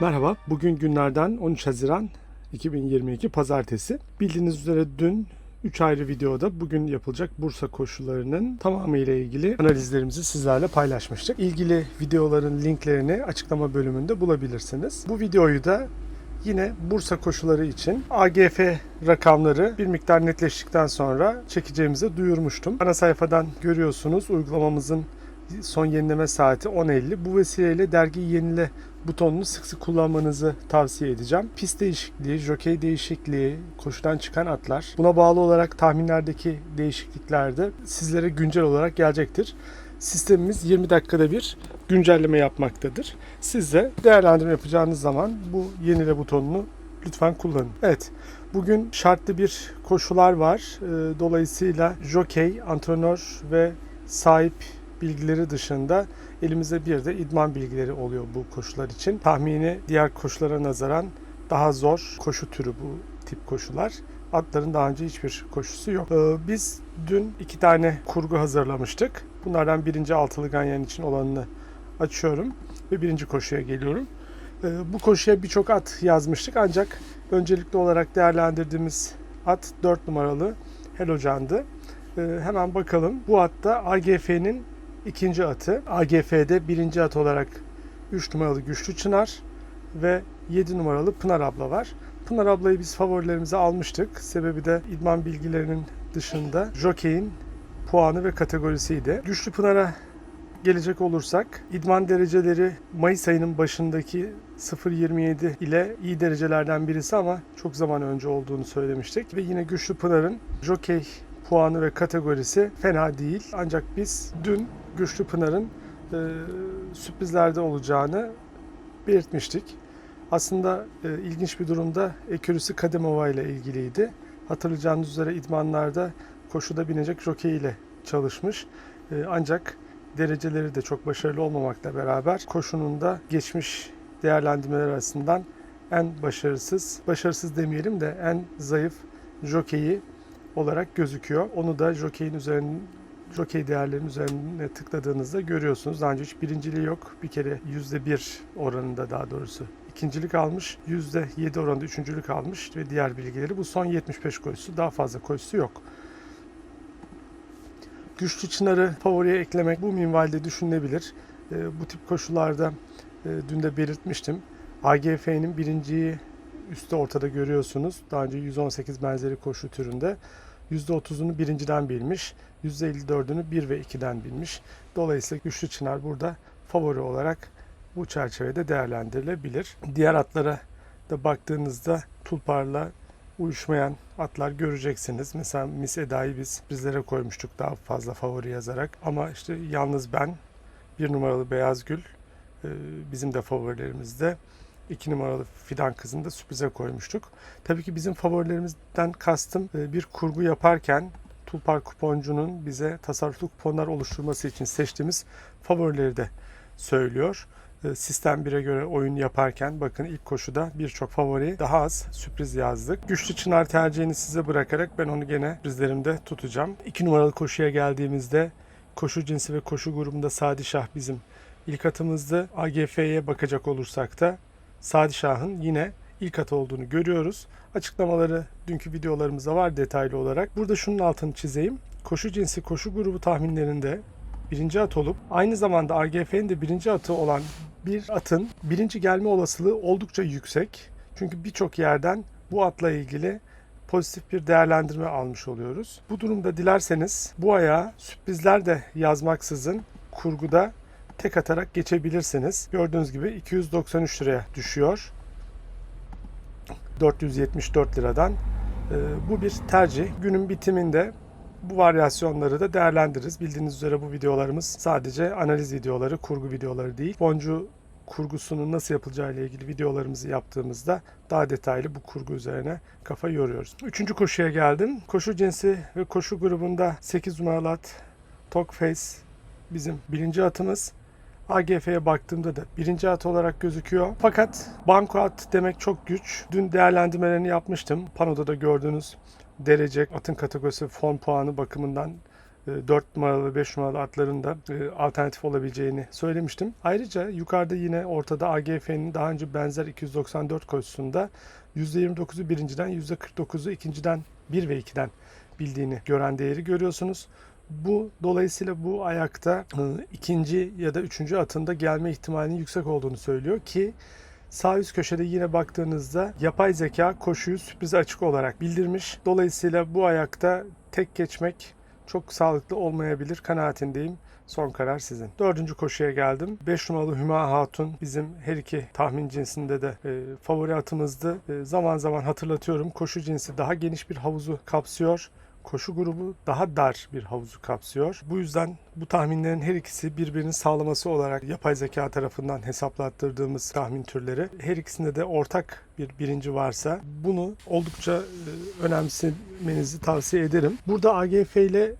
Merhaba, bugün günlerden 13 Haziran 2022 Pazartesi. Bildiğiniz üzere dün 3 ayrı videoda bugün yapılacak Bursa koşularının tamamı ile ilgili analizlerimizi sizlerle paylaşmıştık. İlgili videoların linklerini açıklama bölümünde bulabilirsiniz. Bu videoyu da yine Bursa koşuları için AGF rakamları bir miktar netleştikten sonra çekeceğimizi duyurmuştum. Ana sayfadan görüyorsunuz uygulamamızın son yenileme saati 10.50. Bu vesileyle dergiyi yenile butonunu sık sık kullanmanızı tavsiye edeceğim. Pist değişikliği, jokey değişikliği, koşudan çıkan atlar. Buna bağlı olarak tahminlerdeki değişiklikler de sizlere güncel olarak gelecektir. Sistemimiz 20 dakikada bir güncelleme yapmaktadır. Siz de değerlendirme yapacağınız zaman bu yenile butonunu lütfen kullanın. Evet, bugün şartlı bir koşular var. Ee, Dolayısıyla jokey, antrenör ve sahip bilgileri dışında elimizde bir de idman bilgileri oluyor bu koşular için. Tahmini diğer koşulara nazaran daha zor koşu türü bu tip koşular. Atların daha önce hiçbir koşusu yok. Ee, Biz dün iki tane kurgu hazırlamıştık. Bunlardan birinci altılı ganyan için olanını açıyorum ve birinci koşuya geliyorum. Ee, Bu koşuya birçok at yazmıştık ancak öncelikli olarak değerlendirdiğimiz at 4 numaralı Helocan'dı. Ee, Hemen bakalım. Bu atta AGF'nin ikinci atı. AGF'de birinci at olarak 3 numaralı Güçlü Çınar ve 7 numaralı Pınar abla var. Pınar ablayı biz favorilerimize almıştık. Sebebi de idman bilgilerinin dışında jokey'in puanı ve kategorisiydi. Güçlü Pınar'a gelecek olursak idman dereceleri Mayıs ayının başındaki 0.27 ile iyi derecelerden birisi ama çok zaman önce olduğunu söylemiştik. Ve yine Güçlü Pınar'ın jokey puanı ve kategorisi fena değil. Ancak biz dün Güçlü Pınar'ın e, sürprizlerde olacağını belirtmiştik. Aslında e, ilginç bir durumda Ekürüsü Kademova ile ilgiliydi. Hatırlayacağınız üzere idmanlarda koşuda binecek jokey ile çalışmış. E, ancak dereceleri de çok başarılı olmamakla beraber koşunun da geçmiş değerlendirmeler arasından en başarısız, başarısız demeyelim de en zayıf jokeyi olarak gözüküyor. Onu da jokeyin üzerine jokey değerlerinin üzerine tıkladığınızda görüyorsunuz. Daha önce hiç birinciliği yok. Bir kere %1 oranında daha doğrusu ikincilik almış. %7 oranında üçüncülük almış ve diğer bilgileri. Bu son 75 koşusu. Daha fazla koşusu yok. Güçlü Çınar'ı favoriye eklemek bu minvalde düşünülebilir. E, bu tip koşularda e, dün de belirtmiştim. AGF'nin birinciyi üstte ortada görüyorsunuz. Daha önce 118 benzeri koşu türünde. %30'unu birinciden bilmiş. %54'ünü 1 ve 2'den bilmiş. Dolayısıyla Güçlü Çınar burada favori olarak bu çerçevede değerlendirilebilir. Diğer atlara da baktığınızda Tulpar'la uyuşmayan atlar göreceksiniz. Mesela Miss Eda'yı biz bizlere koymuştuk daha fazla favori yazarak. Ama işte yalnız ben, bir numaralı Beyaz Gül e, bizim de favorilerimizde. 2 numaralı Fidan Kızı'nı da sürprize koymuştuk. Tabii ki bizim favorilerimizden kastım e, bir kurgu yaparken Tulpar kuponcunun bize tasarruflu kuponlar oluşturması için seçtiğimiz favorileri de söylüyor. E, Sistem 1'e göre oyun yaparken bakın ilk koşuda birçok favori daha az sürpriz yazdık. Güçlü Çınar tercihini size bırakarak ben onu gene sürprizlerimde tutacağım. 2 numaralı koşuya geldiğimizde koşu cinsi ve koşu grubunda Sadi Şah bizim ilk atımızdı. AGF'ye bakacak olursak da Sadi Şah'ın yine ilk at olduğunu görüyoruz. Açıklamaları dünkü videolarımızda var detaylı olarak. Burada şunun altını çizeyim. Koşu cinsi koşu grubu tahminlerinde birinci at olup aynı zamanda AGF'nin de birinci atı olan bir atın birinci gelme olasılığı oldukça yüksek. Çünkü birçok yerden bu atla ilgili pozitif bir değerlendirme almış oluyoruz. Bu durumda dilerseniz bu ayağa sürprizler de yazmaksızın kurguda tek atarak geçebilirsiniz. Gördüğünüz gibi 293 liraya düşüyor. 474 liradan. Ee, bu bir tercih. Günün bitiminde bu varyasyonları da değerlendiririz. Bildiğiniz üzere bu videolarımız sadece analiz videoları, kurgu videoları değil. Boncu kurgusunun nasıl yapılacağı ile ilgili videolarımızı yaptığımızda daha detaylı bu kurgu üzerine kafa yoruyoruz. Üçüncü koşuya geldim. Koşu cinsi ve koşu grubunda 8 numaralı at Tokface bizim birinci atımız. AGF'ye baktığımda da birinci at olarak gözüküyor. Fakat banko at demek çok güç. Dün değerlendirmelerini yapmıştım. Panoda da gördüğünüz derece, atın kategorisi, form puanı bakımından 4 numaralı ve 5 numaralı atların da e, alternatif olabileceğini söylemiştim. Ayrıca yukarıda yine ortada AGF'nin daha önce benzer 294 koşusunda %29'u birinciden %49'u ikinciden 1 ve 2'den bildiğini gören değeri görüyorsunuz. Bu dolayısıyla bu ayakta e, ikinci ya da üçüncü atında gelme ihtimalinin yüksek olduğunu söylüyor ki Sağ üst köşede yine baktığınızda yapay zeka koşuyu sürprize açık olarak bildirmiş. Dolayısıyla bu ayakta tek geçmek çok sağlıklı olmayabilir kanaatindeyim. Son karar sizin. Dördüncü koşuya geldim. 5 numaralı Hüma Hatun bizim her iki tahmin cinsinde de e, favori atımızdı. E, zaman zaman hatırlatıyorum koşu cinsi daha geniş bir havuzu kapsıyor koşu grubu daha dar bir havuzu kapsıyor. Bu yüzden bu tahminlerin her ikisi birbirinin sağlaması olarak yapay zeka tarafından hesaplattırdığımız tahmin türleri. Her ikisinde de ortak bir birinci varsa bunu oldukça e, önemsemenizi tavsiye ederim. Burada AGF ile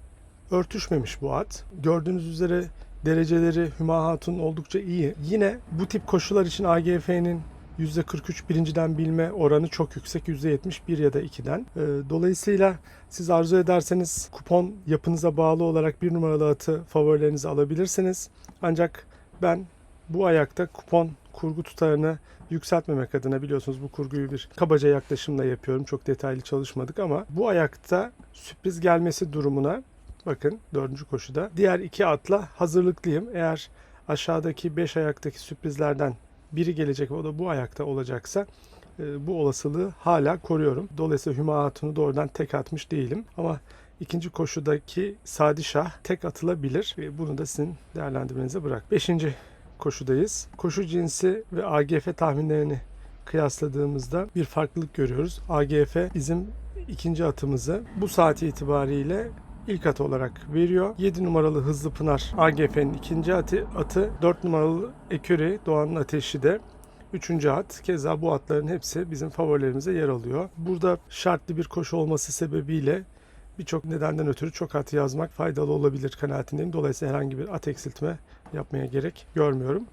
örtüşmemiş bu at. Gördüğünüz üzere dereceleri Hüma Hatun oldukça iyi. Yine bu tip koşular için AGF'nin %43 birinciden bilme oranı çok yüksek. %71 ya da 2'den. Ee, Dolayısıyla siz arzu ederseniz kupon yapınıza bağlı olarak bir numaralı atı favorilerinize alabilirsiniz. Ancak ben bu ayakta kupon kurgu tutarını yükseltmemek adına biliyorsunuz bu kurguyu bir kabaca yaklaşımla yapıyorum. Çok detaylı çalışmadık ama bu ayakta sürpriz gelmesi durumuna bakın dördüncü koşuda diğer iki atla hazırlıklıyım. Eğer aşağıdaki 5 ayaktaki sürprizlerden biri gelecek ve o da bu ayakta olacaksa e, bu olasılığı hala koruyorum. Dolayısıyla Hüma Hatun'u doğrudan tek atmış değilim. Ama ikinci koşudaki Sadi Şah tek atılabilir. ve Bunu da sizin değerlendirmenize bırak. Beşinci koşudayız. Koşu cinsi ve AGF tahminlerini kıyasladığımızda bir farklılık görüyoruz. AGF bizim ikinci atımızı bu saat itibariyle ilk at olarak veriyor. 7 numaralı Hızlı Pınar AGF'nin ikinci atı, atı 4 numaralı Eküri Doğan'ın ateşi de Üçüncü at. Keza bu atların hepsi bizim favorilerimize yer alıyor. Burada şartlı bir koşu olması sebebiyle birçok nedenden ötürü çok at yazmak faydalı olabilir kanaatindeyim. Dolayısıyla herhangi bir at eksiltme yapmaya gerek görmüyorum.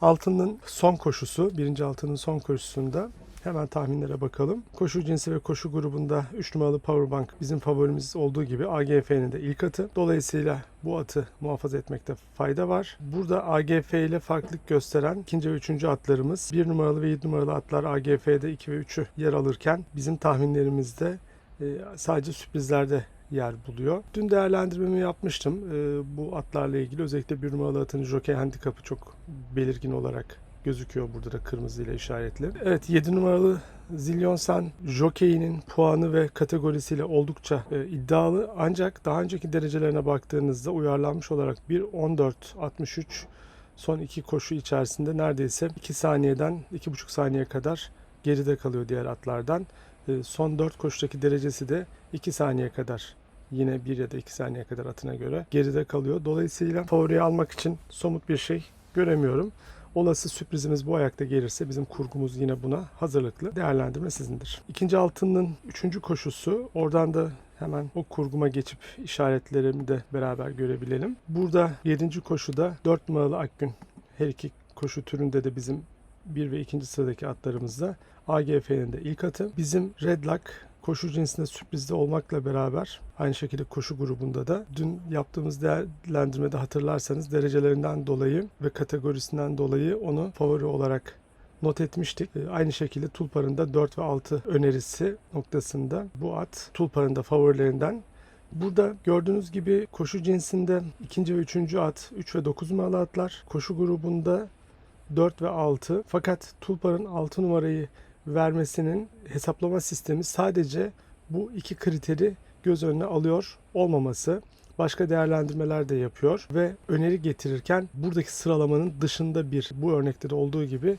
Altının son koşusu, birinci altının son koşusunda Hemen tahminlere bakalım. Koşu cinsi ve koşu grubunda 3 numaralı Powerbank bizim favorimiz olduğu gibi AGF'nin de ilk atı. Dolayısıyla bu atı muhafaza etmekte fayda var. Burada AGF ile farklılık gösteren ikinci ve üçüncü atlarımız 1 numaralı ve 7 numaralı atlar AGF'de 2 ve 3'ü yer alırken bizim tahminlerimizde e, sadece sürprizlerde yer buluyor. Dün değerlendirmemi yapmıştım. E, bu atlarla ilgili özellikle bir numaralı atın jockey handikapı çok belirgin olarak gözüküyor burada da kırmızı ile işaretli. Evet 7 numaralı Zilyon San jockey'inin puanı ve kategorisiyle oldukça e, iddialı ancak daha önceki derecelerine baktığınızda uyarlanmış olarak 1.14.63 son iki koşu içerisinde neredeyse 2 saniyeden 2,5 saniye kadar geride kalıyor diğer atlardan. E, son 4 koşudaki derecesi de 2 saniye kadar yine 1 ya da 2 saniye kadar atına göre geride kalıyor. Dolayısıyla favoriyi almak için somut bir şey göremiyorum. Olası sürprizimiz bu ayakta gelirse bizim kurgumuz yine buna hazırlıklı. Değerlendirme sizindir. İkinci altının üçüncü koşusu. Oradan da hemen o kurguma geçip işaretlerimi de beraber görebilelim. Burada yedinci koşuda 4 numaralı Akgün her iki koşu türünde de bizim bir ve ikinci sıradaki atlarımızda AGF'nin de ilk atı. Bizim Red Lock koşu cinsinde sürprizde olmakla beraber aynı şekilde koşu grubunda da dün yaptığımız değerlendirmede hatırlarsanız derecelerinden dolayı ve kategorisinden dolayı onu favori olarak not etmiştik. E, aynı şekilde Tulpar'ın da 4 ve 6 önerisi noktasında bu at Tulpar'ın da favorilerinden Burada gördüğünüz gibi koşu cinsinde ikinci ve üçüncü at 3 ve 9 numaralı atlar. Koşu grubunda 4 ve 6. Fakat Tulpar'ın 6 numarayı vermesinin hesaplama sistemi sadece bu iki kriteri göz önüne alıyor olmaması başka değerlendirmeler de yapıyor ve öneri getirirken buradaki sıralamanın dışında bir bu örnekte de olduğu gibi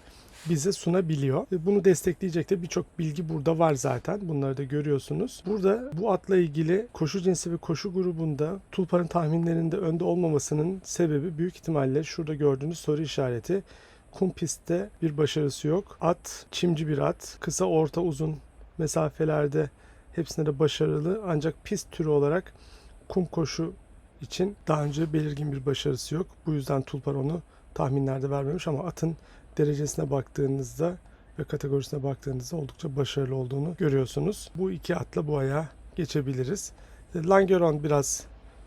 bize sunabiliyor. Bunu destekleyecek de birçok bilgi burada var zaten. Bunları da görüyorsunuz. Burada bu atla ilgili koşu cinsi ve koşu grubunda Tulpar'ın tahminlerinde önde olmamasının sebebi büyük ihtimalle şurada gördüğünüz soru işareti kum pistte bir başarısı yok. At çimci bir at. Kısa, orta, uzun mesafelerde hepsinde de başarılı. Ancak pist türü olarak kum koşu için daha önce belirgin bir başarısı yok. Bu yüzden Tulpar onu tahminlerde vermemiş ama atın derecesine baktığınızda ve kategorisine baktığınızda oldukça başarılı olduğunu görüyorsunuz. Bu iki atla bu aya geçebiliriz. Langeron biraz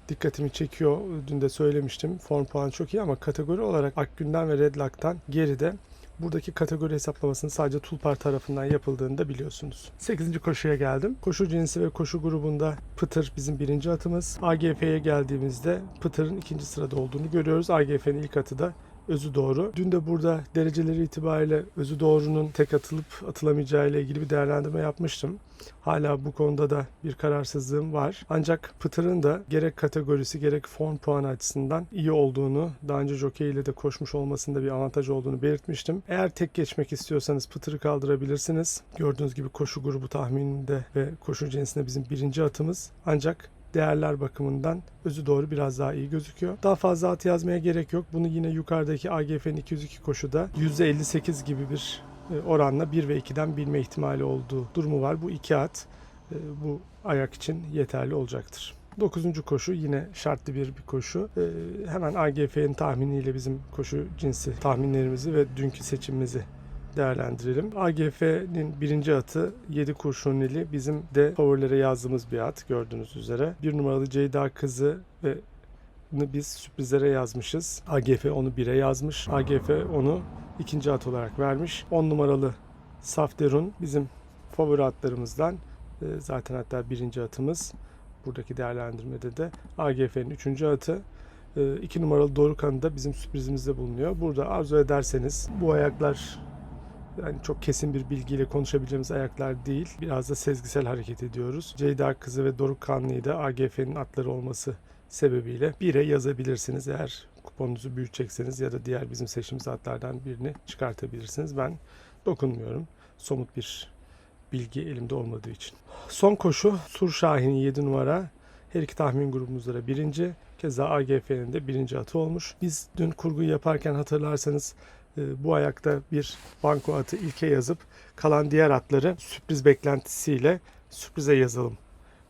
dikkatimi çekiyor. Dün de söylemiştim. Form puanı çok iyi ama kategori olarak Akgün'den ve Redlock'tan geride. Buradaki kategori hesaplamasının sadece Tulpar tarafından yapıldığını da biliyorsunuz. 8. koşuya geldim. Koşu cinsi ve koşu grubunda Pıtır bizim birinci atımız. AGF'ye geldiğimizde Pıtır'ın ikinci sırada olduğunu görüyoruz. AGF'nin ilk atı da özü doğru. Dün de burada dereceleri itibariyle özü doğrunun tek atılıp atılamayacağı ile ilgili bir değerlendirme yapmıştım. Hala bu konuda da bir kararsızlığım var. Ancak Pıtır'ın da gerek kategorisi gerek form puanı açısından iyi olduğunu, daha önce jockey ile de koşmuş olmasında bir avantaj olduğunu belirtmiştim. Eğer tek geçmek istiyorsanız Pıtır'ı kaldırabilirsiniz. Gördüğünüz gibi koşu grubu tahmininde ve koşu cinsinde bizim birinci atımız. Ancak değerler bakımından özü doğru biraz daha iyi gözüküyor. Daha fazla at yazmaya gerek yok. Bunu yine yukarıdaki AGF'nin 202 koşuda %58 gibi bir e, oranla 1 ve 2'den bilme ihtimali olduğu durumu var. Bu iki at e, bu ayak için yeterli olacaktır. 9. koşu yine şartlı bir bir koşu. E, hemen AGF'nin tahminiyle bizim koşu cinsi tahminlerimizi ve dünkü seçimimizi değerlendirelim. AGF'nin birinci atı 7 kurşuneli bizim de favorilere yazdığımız bir at gördüğünüz üzere. Bir numaralı Ceyda kızı ve biz sürprizlere yazmışız. AGF onu 1'e yazmış. AGF onu ikinci at olarak vermiş. 10 numaralı Safterun bizim favori atlarımızdan. Ee, Zaten hatta birinci atımız. Buradaki değerlendirmede de AGF'nin üçüncü atı. 2 numaralı Dorukan da bizim sürprizimizde bulunuyor. Burada arzu ederseniz bu ayaklar yani çok kesin bir bilgiyle konuşabileceğimiz ayaklar değil. Biraz da sezgisel hareket ediyoruz. Ceyda Kızı ve Doruk Kanlı'yı da AGF'nin atları olması sebebiyle 1'e yazabilirsiniz. Eğer kuponunuzu büyütecekseniz ya da diğer bizim seçtiğimiz atlardan birini çıkartabilirsiniz. Ben dokunmuyorum. Somut bir bilgi elimde olmadığı için. Son koşu Sur Şahin'in 7 numara. Her iki tahmin grubumuzda da birinci. Keza AGF'nin de birinci atı olmuş. Biz dün kurguyu yaparken hatırlarsanız bu ayakta bir banko atı ilke yazıp kalan diğer atları sürpriz beklentisiyle sürprize yazalım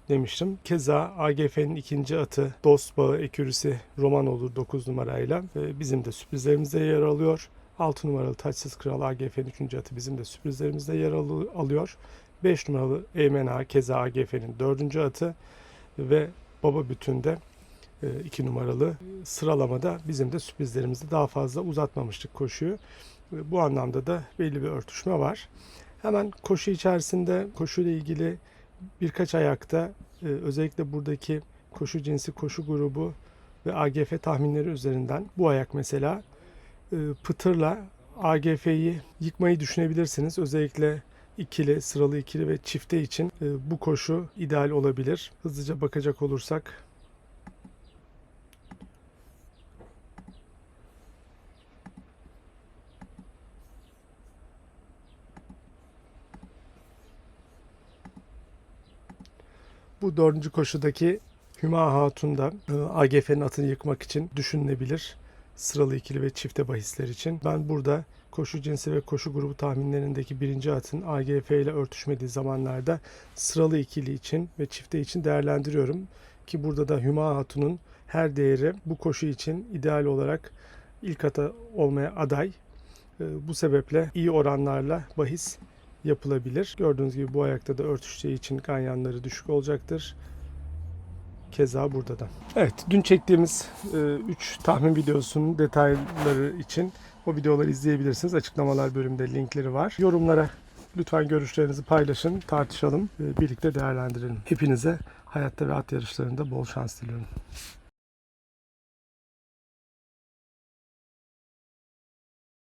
demiştim. Keza AGF'nin ikinci atı Dost Bağı Ekürisi Roman olur 9 numarayla e, bizim de sürprizlerimizde yer alıyor. 6 numaralı Taçsız Kral AGF'nin 3. atı bizim de sürprizlerimizde yer al- alıyor. 5 numaralı Eymen Ağa keza AGF'nin 4. atı ve Baba Bütün'de 2 numaralı sıralamada bizim de sürprizlerimizi daha fazla uzatmamıştık koşuyu. E, Bu anlamda da belli bir örtüşme var. Hemen koşu içerisinde koşuyla ilgili birkaç ayakta e, özellikle buradaki koşu cinsi koşu grubu ve AGF tahminleri üzerinden bu ayak mesela e, Pıtır'la AGF'yi yıkmayı düşünebilirsiniz. Özellikle ikili, sıralı ikili ve çifte için e, bu koşu ideal olabilir. Hızlıca bakacak olursak Bu dördüncü koşudaki Hüma Hatun da e, AGF'nin atını yıkmak için düşünülebilir. Sıralı ikili ve çifte bahisler için. Ben burada koşu cinsi ve koşu grubu tahminlerindeki birinci atın AGF ile örtüşmediği zamanlarda sıralı ikili için ve çifte için değerlendiriyorum. Ki burada da Hüma Hatun'un her değeri bu koşu için ideal olarak ilk ata olmaya aday. E, Bu sebeple iyi oranlarla bahis yapılabilir. Gördüğünüz gibi bu ayakta da örtüşeceği için ganyanları düşük olacaktır. Keza burada da. Evet, dün çektiğimiz 3 tahmin videosunun detayları için o videoları izleyebilirsiniz. Açıklamalar bölümünde linkleri var. Yorumlara lütfen görüşlerinizi paylaşın, tartışalım, e, birlikte değerlendirelim. Hepinize hayatta ve at yarışlarında bol şans diliyorum.